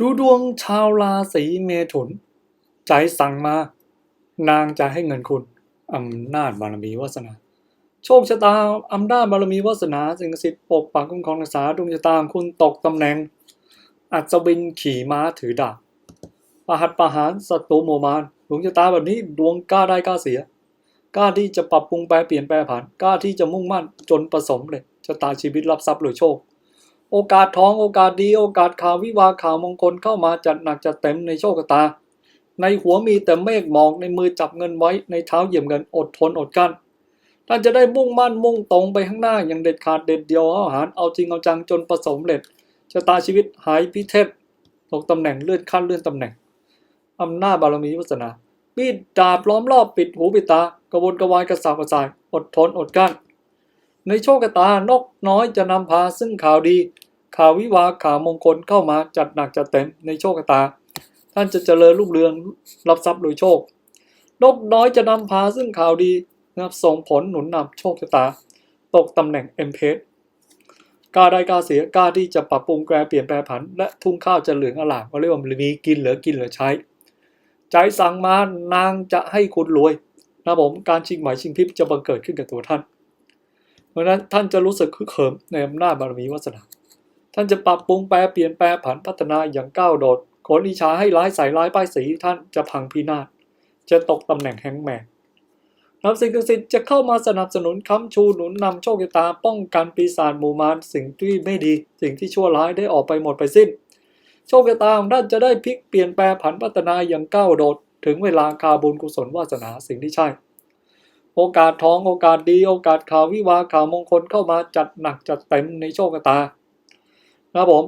ดูดวงชาวราศีเมถุน ใจสั่งมา นางจะให้เงินคุณอำนาจบารมีวาสนา โชคชะตาอำนาจบารมีวาสนาสิ่งศักดิ์สิทธิ์ปกปักคุ้มครองรักษาดวงชะตาคุณตกตำแหน่ง อัศวินขี่ม้าถือดาบประหัตประหารศัตรูโมมานดวงชะตาแบบนี้ดวงกล้าได้กล้าเสียกล้าที่จะปรับปรุงแปลเปลี่ยนแปลผันกล้าที่จะมุ่งมั่นจนประสมเลยชะตาชีวิตรับทรัพย์หรือโชค โอกาสท้องโอกาสดีโอกาสข่าววิวาข่าวมงคลเข้ามาจัดหนักจัดเต็มในโชคตา ในหัวมีแต่เมฆหมอกในมือจับเงินไว้ในเท้าเหยียบเงินอดทนอดกั้นท่านจะได้มุ่งมั่นมุ่งตรงไปข้างหน้าอย่างเด็ดขาดเด็ดเดียวเอาอาหารเอาจริงเอาจังจนประสมเร็จชะตาชีวิตหายพิเทศตกตำแหน่งเลื่อนขั้นเลื่อนตำแหน่งอำนาจบารมีวาสนามีดดาบล้อมรอบปิดหูปิดตากระวนกระวายกระสับกระส่ายอดทนอดกั้น ในโชคชะตานกน้อยจะนำพาซึ่งข่าวดี ข่าววิวาข่าวมงคลเข้ามาจัดหนักจัดเต็มในโชคชะตา ท่านจะเจริญรุ่งเรืองรับทรัพย์โดยโชค นกน้อยจะนำพาซึ่งข่าวดีนะครับส่งผลหนุนนำโชคชะตา ตกตำแหน่งเอ็มเพสกล้าได้กล้าเสียกล้าที่จะปรับปรุงแปรเปลี่ยนแปลผัน และทุ่งข้าวจะเหลืองอลามเขาเรียกว่ามีกินเหลือกินเหลือใช้ ใจสั่งมานางจะให้คุณรวยนะผมการชิงหมายชิงพริบจะบังเกิดขึ้นกับตัวท่าน เพราะนั้นท่านจะรู้สึกคึกเขิมในอำนาจบารมีวาสนา ท่านจะปรับปรุงแปลเปลี่ยนแปลผันพัฒนาอย่างก้าวโดดขนอิชาให้ร้ายใส่ร้ายป้ายสีท่านจะพังพินาศจะตกตำแหน่งแฮงแมนนับสิ่งศักดิ์สิทธิ์จะเข้ามาสนับสนุนค้ำชูหนุนนำโชคชะตาป้องกันปีศาจหมู่มารสิ่งที่ไม่ดี สิ่งที่ชั่วร้ายได้ออกไปหมดไปสิ้น โชคชะตาของท่านจะได้พลิกเปลี่ยนแปลผันพัฒนาอย่างก้าวโดด ถึงเวลาคาบุญกุศลวาสนาสิ่งที่ใช่ โอกาสท้องโอกาสดี โอกาสข่าววิวาข่าวมงคลเข้ามาจัดหนักจัดเต็มในโชคชะตานะผม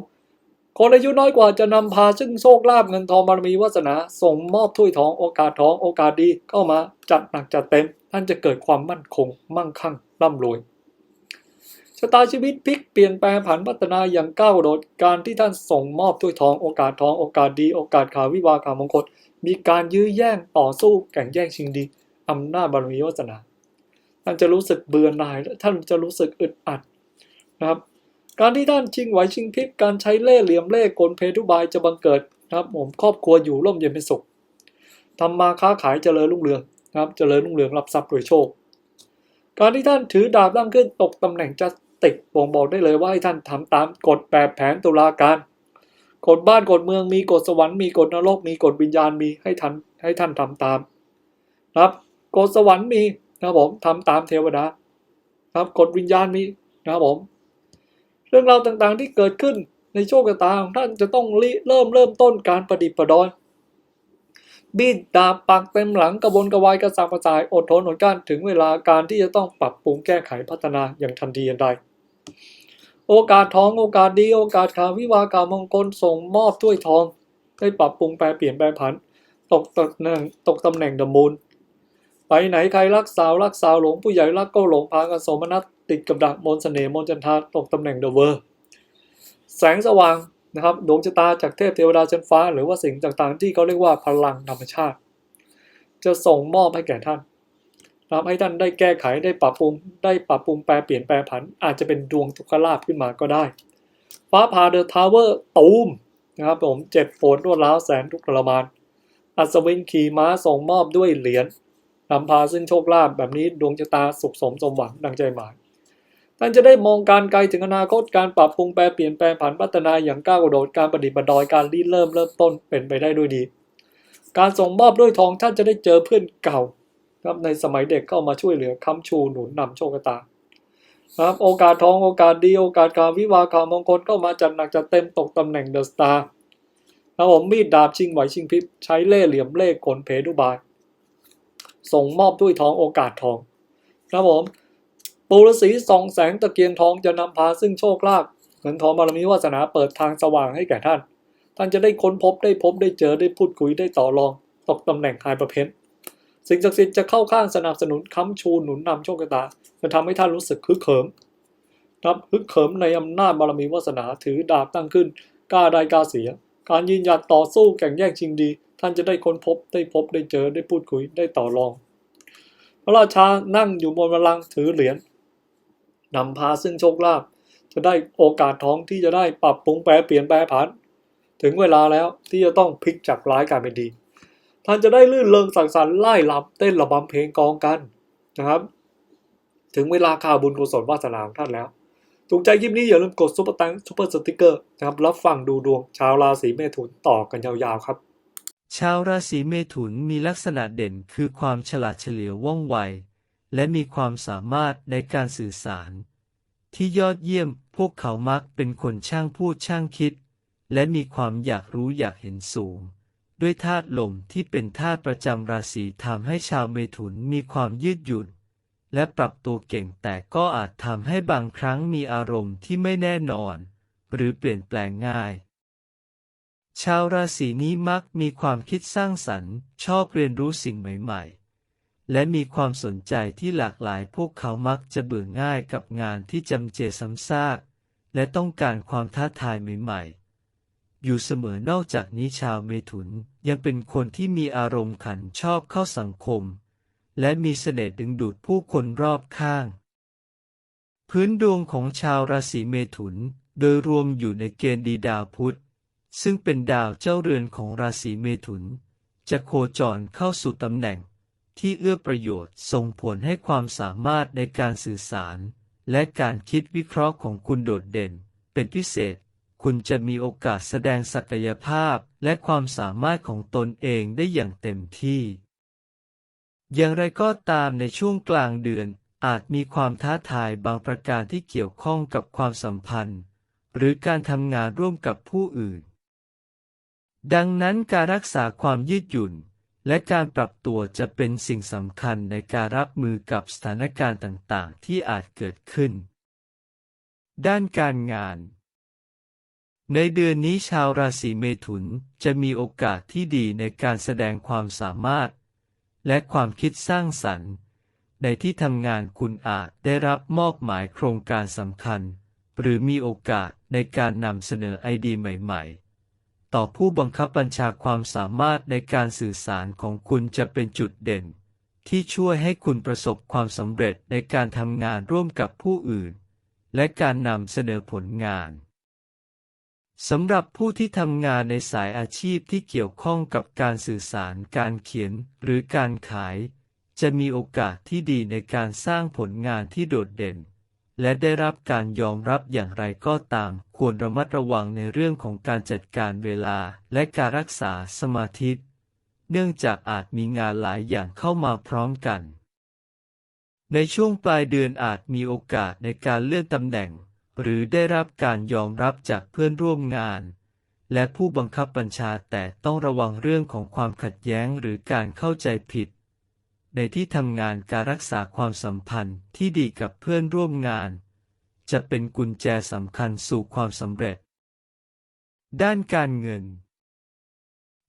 คนอายุน้อยกว่าจะนำพาซึ่งโชคลาภเงินทองบารมีวาสนาส่งมอบถ้วยทองโอกาสทองโอกาสดีเข้ามาจัดหนักจัดเต็ม ท่านจะเกิดความมั่นคง มั่งคั่งร่ำรวยชะตาชีวิตพลิกเปลี่ยนแปลงผันพัฒนาอย่างก้าวโดดการที่ท่านส่งมอบถ้วยทองโอกาสทองโอกาสดี โอกาสข่าววิวาข่าวมงคลมีการยื้อแย่งต่อสู้แข่งแย่งชิงดี อำนาจบารมีวาสนา ท่านจะรู้สึกเบื่อหน่ายและท่านจะรู้สึกอึดอัดนะครับ การที่ท่านชิงไหวชิงพริบการใช้เล่ห์เหลี่ยมเล่ห์กลเพทุบายจะบังเกิดนะครับ ผมครอบครัวอยู่ร่มเย็นเป็นสุขทำมาค้าขายเจริญรุ่งเรืองนะครับเจริญรุ่งเรืองรับทรัพย์โดยโชค การที่ท่านถือดาบตั้งขึ้นตกตำแหน่งจะติดบ่งบอกได้เลยว่าให้ท่านทำตามกฎแบบแผนตุลาการกฎบ้านกฎเมืองมีกฎสวรรค์มีกฎนรกมีกฎวิญญาณมีให้ท่านให้ท่านทำตามนะครับ กฎสวรรค์มีนะครับผมทำตามเทวดานะครับกฎวิญญาณมีนะครับผม เรื่องราวต่างๆที่เกิดขึ้นในโชคชะตาของท่านจะต้องริเริ่มเริ่มต้นการประดิษฐ์ประดอยบีดดาบปักเต็มหลังกระบวนกระวายกระสับกระส่ายอดทนอดกลั้นถึงเวลาการที่จะต้องปรับปรุงแก้ไขพัฒนาอย่างทันทีทันใด โอกาสทองโอกาสดี โอกาสข่าววิวาห์ข่ามงคลส่งมอบถ้วยทอง ได้ปรับปรุงแปลเปลี่ยนแปลผัน ตกตำแหน่งตกตำแหน่งดมูล ไปไหนใครรักสาวรักสาวหลงผู้ใหญ่รักก็หลงพากันสมนัตติดกับดักมนต์เสน่ห์มนจันทราตกตำแหน่งเดอะเวอร์แสงสว่างนะครับดวงชะตาจากเทพเทวดาชั้นฟ้า หรือว่าสิ่งต่างๆ ที่เขาเรียกว่าพลังธรรมชาติ จะส่งมอบให้แก่ท่านทำให้ท่านได้แก้ไขได้ปรับปรุงได้ปรับปรุงแปลเปลี่ยนแปลผัน อาจจะเป็นดวงทุกขลาภขึ้นมาก็ได้ ฟ้าผ่าเดอะทาวเวอร์ตูมนะครับผมเจ็บปวดรวดร้าวแสนทุกข์ทรมาน อัศวินขี่ม้าส่งมอบด้วยเหรียญ นำพาซึ่งโชคลาภแบบนี้ดวงชะตาสุขสมสมหวังดังใจหมายท่านจะได้มองการไกลถึงอนาคตการปรับปรุงแปลเปลี่ยนแปลงผันพัฒนาอย่างก้าวกระโดดการประดิษฐ์ประดอยการรีเริ่มเริ่มต้นเป็นไปได้ด้วยดี การส่งมอบด้วยทองท่านจะได้เจอเพื่อนเก่าครับในสมัยเด็กเข้ามาช่วยเหลือค้ำชูหนุนนำโชคชะตาครับโอกาสทองโอกาสดีโอกาสข่าววิวาข่าวมงคลเข้ามาจัดหนักจัดเต็มตกตำแหน่งเดอะสตาร์ครับผมมีดดาบชิงไหวชิงพริบใช้เล่ห์เหลี่ยมเล่ห์กลเพดุบาย ส่งมอบด้วยทองโอกาสทอง ครับผมปูรสีส่องแสงตะเกียงทองจะนำพาซึ่งโชคลาภเงินทองบารมีวาสนาเปิดทางสว่างให้แก่ท่าน ท่านจะได้ค้นพบได้พบได้เจอได้พูดคุยได้ต่อรอง ตกตำแหน่งหายประเภทสิ่งศักดิ์สิทธิ์จะเข้าข้างสนับสนุนค้ำชูหนุนนำโชคชะตา จะทำให้ท่านรู้สึกคึกเขิมครับฮึกเขิมในอำนาจบารมีวาสนาถือดาบตั้งขึ้นกล้าได้กล้าเสีย การยืนหยัดต่อสู้แข่งแย่งชิงดี ท่านจะได้ค้นพบได้พบได้เจอได้พูดคุยได้ต่อรอง พระราชานั่งอยู่บนบัลลังก์ถือเหรียญนำพาซึ่งโชคลาภจะได้โอกาสท้องที่จะได้ปรับปรุงแปลเปลี่ยนแปลผัน ถึงเวลาแล้วที่จะต้องพลิกจากร้ายกลายเป็นดี ท่านจะได้ลื่นเริงสังสรรค์ไล่ลำเต้นระบำเพลงกองกันนะครับ ถึงเวลาข่าวบุญกุศลวาสนาของท่านแล้ว ถูกใจคลิปนี้อย่าลืมกดซุปเปอร์ตังซุปเปอร์สติกเกอร์นะครับรับฟังดูดวงชาวราศีเมถุนต่อกันยาวๆครับ ชาวราศีเมถุนมีลักษณะเด่นคือความฉลาดเฉลียวว่องไว และมีความสามารถในการสื่อสาร ที่ยอดเยี่ยมพวกเขามักเป็นคนช่างพูดช่างคิด และมีความอยากรู้อยากเห็นสูง ด้วยธาตุลมที่เป็นธาตุประจำราศีทำให้ชาวเมถุนมีความยืดหยุ่น และปรับตัวเก่งแต่ก็อาจทำให้บางครั้งมีอารมณ์ที่ไม่แน่นอน หรือเปลี่ยนแปลงง่าย ชาวราศีนี้มักมีความคิดสร้างสรรค์ ชอบเรียนรู้สิ่งใหม่ๆ และมีความสนใจที่หลากหลายพวกเขามักจะเบื่อง่ายกับงานที่จำเจซ้ำซากและต้องการความท้าทายใหม่ๆอยู่เสมอนอกจากนี้ชาวเมถุนยังเป็นคนที่มีอารมณ์ขันชอบเข้าสังคม และมีเสน่ห์ดึงดูดผู้คนรอบข้าง พื้นดวงของชาวราศีเมถุน โดยรวมอยู่ในเกณฑ์ดีดาวพุธ ซึ่งเป็นดาวเจ้าเรือนของราศีเมถุน จะโคจรเข้าสู่ตำแหน่ง ที่เอื้อประโยชน์ส่งผลให้ความสามารถในการสื่อสาร และการคิดวิเคราะห์ของคุณโดดเด่น เป็นพิเศษคุณจะมีโอกาสแสดงศักยภาพและความสามารถของตนเองได้อย่างเต็มที่ อย่างไรก็ตามในช่วงกลางเดือนอาจมีความท้าทายบางประการที่เกี่ยวข้องกับความสัมพันธ์ หรือการทำงานร่วมกับผู้อื่น ดังนั้นการรักษาความยืดหยุ่น และการปรับตัวจะเป็นสิ่งสำคัญในการรับมือกับสถานการณ์ต่างๆ ที่อาจเกิดขึ้น ด้านการงาน ในเดือนนี้ชาวราศีเมถุนจะมีโอกาสที่ดีในการแสดงความสามารถ และความคิดสร้างสรรค์ ในที่ทำงานคุณอาจได้รับมอบหมายโครงการสำคัญ หรือมีโอกาสในการนำเสนอไอเดียใหม่ๆ ต่อผู้บังคับบัญชาความสามารถในการสื่อสารของคุณจะเป็นจุดเด่น ที่ช่วยให้คุณประสบความสำเร็จในการทำงานร่วมกับผู้อื่น และการนำเสนอผลงาน สำหรับผู้ที่ทำงานในสายอาชีพที่เกี่ยวข้องกับการสื่อสารการเขียนหรือการขาย จะมีโอกาสที่ดีในการสร้างผลงานที่โดดเด่น และได้รับการยอมรับอย่างไรก็ตาม ควรระมัดระวังในเรื่องของการจัดการเวลาและการรักษาสมาธิเนื่องจากอาจมีงานหลายอย่างเข้ามาพร้อมกัน ในช่วงปลายเดือนอาจมีโอกาสในการเลื่อนตำแหน่ง หรือได้รับการยอมรับจากเพื่อนร่วมงาน และผู้บังคับบัญชาแต่ต้องระวังเรื่องของความขัดแย้งหรือการเข้าใจผิด ในที่ทำงานการรักษาความสัมพันธ์ที่ดีกับเพื่อนร่วมงาน จะเป็นกุญแจสำคัญสู่ความสำเร็จ ด้านการเงิน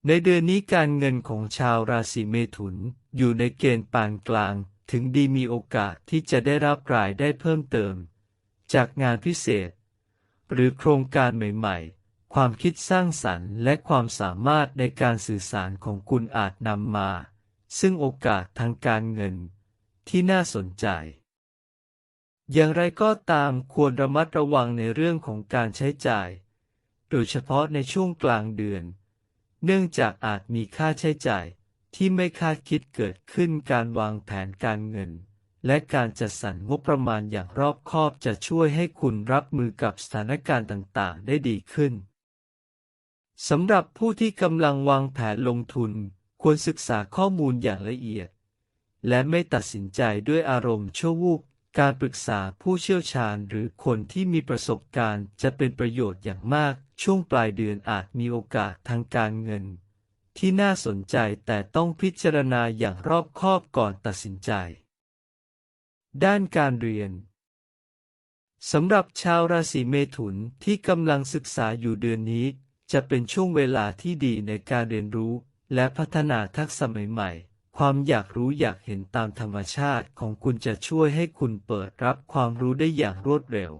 ในเดือนนี้การเงินของชาวราศีเมถุนอยู่ในเกณฑ์ปานกลางถึงดีมีโอกาสที่จะได้รับรายได้เพิ่มเติม จากงานพิเศษ หรือโครงการใหม่ๆ ความคิดสร้างสรรค์และความสามารถในการสื่อสารของคุณอาจนำมา ซึ่งโอกาสทางการเงินที่น่าสนใจ อย่างไรก็ตามควรระมัดระวังในเรื่องของการใช้จ่าย โดยเฉพาะในช่วงกลางเดือน เนื่องจากอาจมีค่าใช้จ่ายที่ไม่คาดคิดเกิดขึ้นการวางแผนการเงิน และการจัดสรรงบประมาณอย่างรอบคอบจะช่วยให้คุณรับมือกับสถานการณ์ต่างๆ ได้ดีขึ้นสำหรับผู้ที่กำลังวางแผนลงทุน ควรศึกษาข้อมูลอย่างละเอียด และไม่ตัดสินใจด้วยอารมณ์ชั่ววูบการปรึกษาผู้เชี่ยวชาญหรือคนที่มีประสบการณ์จะเป็นประโยชน์อย่างมาก ช่วงปลายเดือนอาจมีโอกาสทางการเงิน ที่น่าสนใจแต่ต้องพิจารณาอย่างรอบคอบก่อนตัดสินใจ ด้านการเรียนสำหรับชาวราศีเมถุนที่กำลังศึกษาอยู่เดือนนี้ จะเป็นช่วงเวลาที่ดีในการเรียนรู้ และพัฒนาทักษะใหม่ๆ ความอยากรู้อยากเห็นตามธรรมชาติของคุณจะช่วยให้คุณเปิดรับความรู้ได้อย่างรวดเร็ว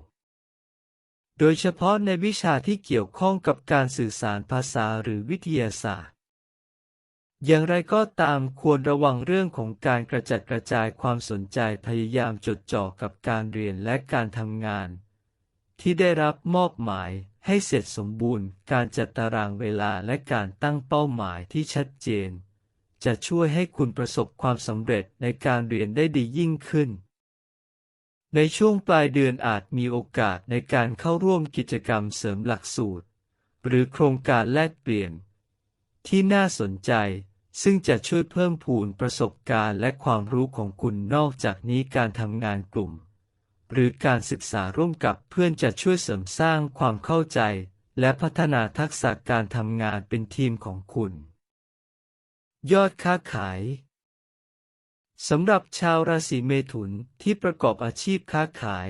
โดยเฉพาะในวิชาที่เกี่ยวข้องกับการสื่อสารภาษาหรือวิทยาศาสตร์ อย่างไรก็ตามควรระวังเรื่องของการกระจัดกระจายความสนใจพยายามจดจ่อกับการเรียนและการทำงาน ที่ได้รับมอบหมายให้เสร็จสมบูรณ์ การจัดตารางเวลาและการตั้งเป้าหมายที่ชัดเจน จะช่วยให้คุณประสบความสำเร็จในการเรียนได้ดียิ่งขึ้น ในช่วงปลายเดือนอาจมีโอกาสในการเข้าร่วมกิจกรรมเสริมหลักสูตร หรือโครงการแลกเปลี่ยน ที่น่าสนใจ ซึ่งจะช่วยเพิ่มพูนประสบการณ์และความรู้ของคุณนอกจากนี้การทำงานกลุ่ม หรือการศึกษาร่วมกับเพื่อนจะช่วยเสริมสร้างความเข้าใจ และพัฒนาทักษะการทำงานเป็นทีมของคุณ ยอดค้าขายสำหรับชาวราศีเมถุนที่ประกอบอาชีพค้าขาย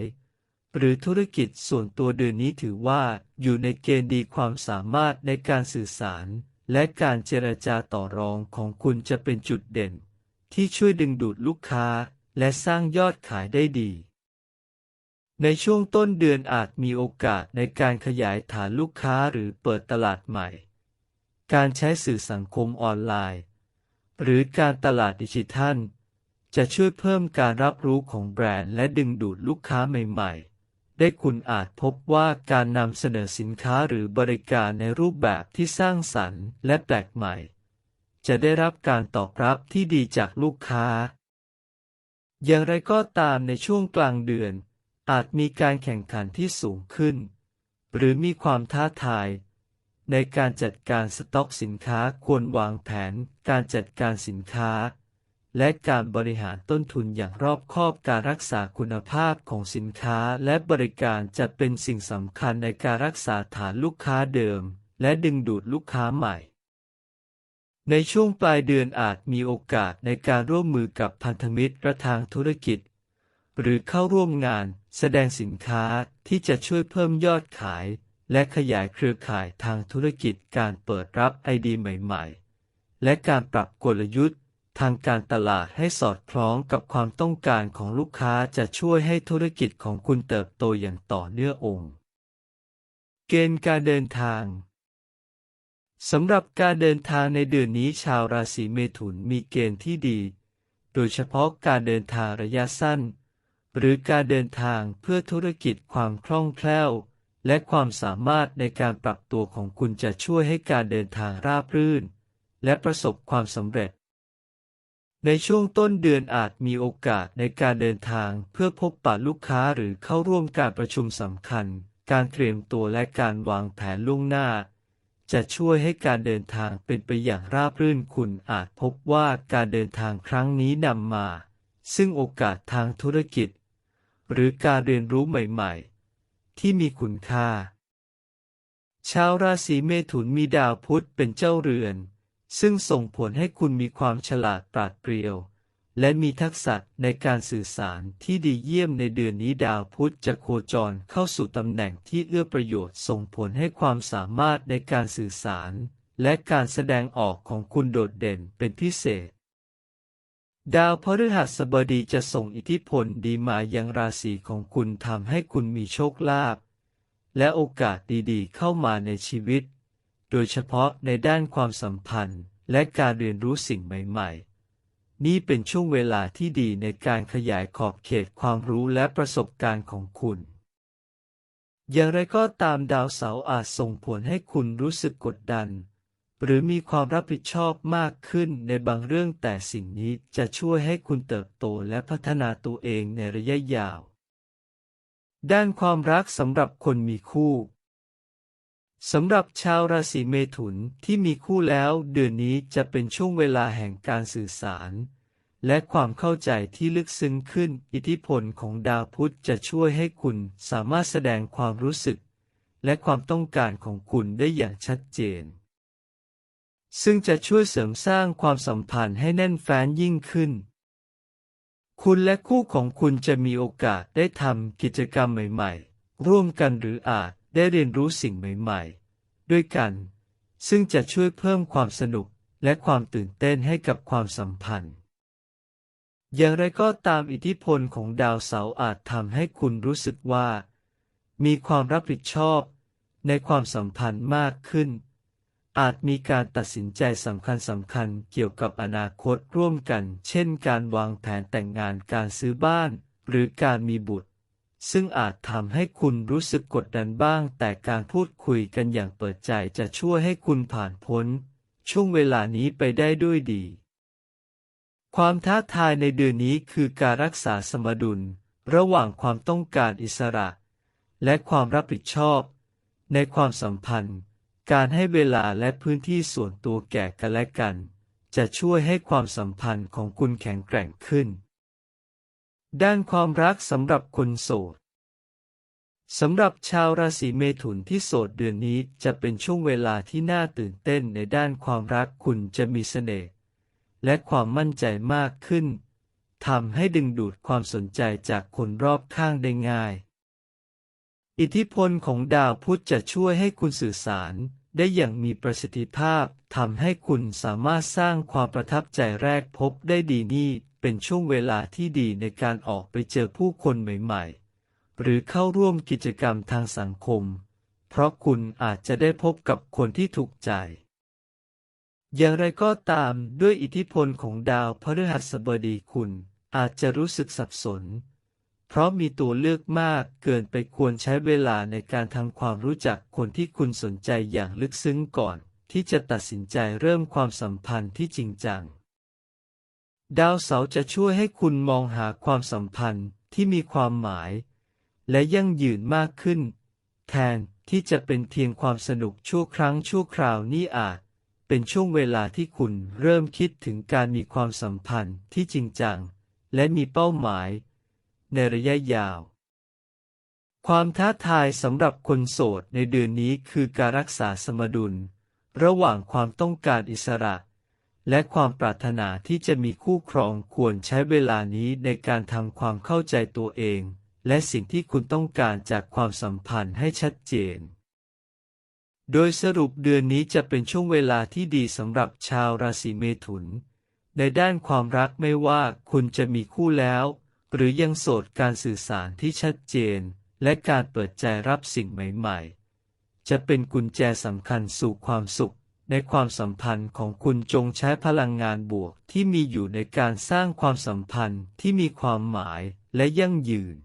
หรือธุรกิจส่วนตัวเดือนนี้ถือว่าอยู่ในเกณฑ์ดีความสามารถในการสื่อสาร และการเจรจาต่อรองของคุณจะเป็นจุดเด่น ที่ช่วยดึงดูดลูกค้าและสร้างยอดขายได้ดี ในช่วงต้นเดือนอาจมีโอกาสในการขยายฐานลูกค้าหรือเปิดตลาดใหม่ การใช้สื่อสังคมออนไลน์ หรือการตลาดดิจิทัล จะช่วยเพิ่มการรับรู้ของแบรนด์และดึงดูดลูกค้าใหม่ ๆ ได้คุณอาจพบว่าการนำเสนอสินค้าหรือบริการในรูปแบบที่สร้างสรรค์และแปลกใหม่ จะได้รับการตอบรับที่ดีจากลูกค้า อย่างไรก็ตามในช่วงกลางเดือน อาจมีการแข่งขันที่สูงขึ้น หรือมีความท้าทาย ในการจัดการสต็อกสินค้าควรวางแผนการจัดการสินค้า และการบริหารต้นทุนอย่างรอบคอบการรักษาคุณภาพของสินค้าและบริการจะเป็นสิ่งสำคัญในการรักษาฐานลูกค้าเดิม และดึงดูดลูกค้าใหม่ ในช่วงปลายเดือนอาจมีโอกาสในการร่วมมือกับพันธมิตรระทางธุรกิจ หรือเข้าร่วมงานแสดงสินค้าที่จะช่วยเพิ่มยอดขาย และขยายเครือข่ายทางธุรกิจการเปิดรับไอเดียใหม่ ๆ และการปรับกลยุทธ์ ทางการตลาดให้สอดคล้องกับความต้องการของลูกค้าจะช่วยให้ธุรกิจของคุณเติบโตอย่างต่อเนื่ององค์ เกณฑ์การเดินทางสำหรับการเดินทางในเดือนนี้ชาวราศีเมถุนมีเกณฑ์ที่ดี โดยเฉพาะการเดินทางระยะสั้น หรือการเดินทางเพื่อธุรกิจความคล่องแคล่ว และความสามารถในการปรับตัวของคุณจะช่วยให้การเดินทางราบรื่น และประสบความสำเร็จ ในช่วงต้นเดือนอาจมีโอกาสในการเดินทางเพื่อพบปะลูกค้าหรือเข้าร่วมการประชุมสำคัญ การเตรียมตัวและการวางแผนล่วงหน้า จะช่วยให้การเดินทางเป็นไปอย่างราบรื่นคุณอาจพบว่าการเดินทางครั้งนี้นำมา ซึ่งโอกาสทางธุรกิจ หรือการเรียนรู้ใหม่ๆ ที่มีคุณค่า ชาวราศีเมถุนมีดาวพุธเป็นเจ้าเรือน ซึ่งส่งผลให้คุณมีความฉลาดปราดเปรียว และมีทักษะในการสื่อสารที่ดีเยี่ยมในเดือนนี้ดาวพุธจะโคจรเข้าสู่ตำแหน่งที่เอื้อประโยชน์ส่งผลให้ความสามารถในการสื่อสาร และการแสดงออกของคุณโดดเด่นเป็นพิเศษ ดาวพฤหัสบดีจะส่งอิทธิพลดีมายังราศีของคุณทำให้คุณมีโชคลาภและโอกาสดีๆ เข้ามาในชีวิต โดยเฉพาะในด้านความสัมพันธ์และการเรียนรู้สิ่งใหม่ ๆ นี่เป็นช่วงเวลาที่ดีในการขยายขอบเขตความรู้และประสบการณ์ของคุณ อย่างไรก็ตามดาวเสาร์อาจส่งผลให้คุณรู้สึกกดดัน หรือมีความรับผิดชอบมากขึ้นในบางเรื่องแต่สิ่งนี้จะช่วยให้คุณเติบโตและพัฒนาตัวเองในระยะยาว ด้านความรักสำหรับคนมีคู่ สำหรับชาวราศีเมถุนที่มีคู่แล้ว เดือนนี้จะเป็นช่วงเวลาแห่งการสื่อสาร และความเข้าใจที่ลึกซึ้งขึ้น อิทธิพลของดาวพุธจะช่วยให้คุณสามารถแสดงความรู้สึก และความต้องการของคุณได้อย่างชัดเจน ซึ่งจะช่วยเสริมสร้างความสัมพันธ์ให้แน่นแฟ้นยิ่งขึ้น คุณและคู่ของคุณจะมีโอกาสได้ทำกิจกรรมใหม่ ๆ ร่วมกันหรืออาจ ได้เรียนรู้สิ่งใหม่ๆ ด้วยกัน ซึ่งจะช่วยเพิ่มความสนุกและความตื่นเต้นให้กับความสัมพันธ์ อย่างไรก็ตามอิทธิพลของดาวเสาร์อาจทำให้คุณรู้สึกว่า มีความรับผิดชอบ ในความสัมพันธ์มากขึ้น อาจมีการตัดสินใจสำคัญสำคัญเกี่ยวกับอนาคตร่วมกัน เช่น การวางแผนแต่งงานการซื้อบ้าน หรือการมีบุตร ซึ่งอาจทำให้คุณรู้สึกกดดันบ้าง แต่การพูดคุยกันอย่างเปิดใจจะช่วยให้คุณผ่านพ้น ช่วงเวลานี้ไปได้ด้วยดี ความท้าทายในเดือนนี้คือการรักษาสมดุล ระหว่างความต้องการอิสระ และความรับผิดชอบ ในความสัมพันธ์ การให้เวลาและพื้นที่ส่วนตัวแก่กันและกัน จะช่วยให้ความสัมพันธ์ของคุณแข็งแกร่งขึ้น ด้านความรักสำหรับคนโสดสำหรับชาวราศีเมถุนที่โสดเดือนนี้จะเป็นช่วงเวลาที่น่าตื่นเต้นในด้านความรักคุณจะมีเสน่ห์และความมั่นใจมากขึ้นทำให้ดึงดูดความสนใจจากคนรอบข้างได้ง่าย อิทธิพลของดาวพุธจะช่วยให้คุณสื่อสารได้อย่างมีประสิทธิภาพทำให้คุณสามารถสร้างความประทับใจแรกพบได้ดีนี่ เป็นช่วงเวลาที่ดีในการออกไปเจอผู้คนใหม่ๆ หรือเข้าร่วมกิจกรรมทางสังคม เพราะคุณอาจจะได้พบกับคนที่ถูกใจ อย่างไรก็ตามด้วยอิทธิพลของดาวพฤหัสบดีคุณอาจจะรู้สึกสับสน เพราะมีตัวเลือกมากเกินไปควรใช้เวลาในการทำความรู้จักคนที่คุณสนใจอย่างลึกซึ้งก่อน ที่จะตัดสินใจเริ่มความสัมพันธ์ที่จริงจัง ดาวเสาร์จะช่วยให้คุณมองหาความสัมพันธ์ที่มีความหมาย และยั่งยืนมากขึ้น แทนที่จะเป็นเพียงความสนุกชั่วครั้งชั่วคราวนี่อาจ เป็นช่วงเวลาที่คุณเริ่มคิดถึงการมีความสัมพันธ์ที่จริงจัง และมีเป้าหมาย ในระยะยาว ความท้าทายสำหรับคนโสดในเดือนนี้คือการรักษาสมดุล ระหว่างความต้องการอิสระ และความปรารถนาที่จะมีคู่ครองควรใช้เวลานี้ในการทำความเข้าใจตัวเอง และสิ่งที่คุณต้องการจากความสัมพันธ์ให้ชัดเจน โดยสรุปเดือนนี้จะเป็นช่วงเวลาที่ดีสำหรับชาวราศีเมถุน ในด้านความรักไม่ว่าคุณจะมีคู่แล้ว หรือยังโสดการสื่อสารที่ชัดเจน และการเปิดใจรับสิ่งใหม่ ๆ จะเป็นกุญแจสำคัญสู่ความสุข ในความสัมพันธ์ของคุณจงใช้พลังงานบวกที่มีอยู่ในการสร้างความสัมพันธ์ที่มีความหมายและยั่งยืน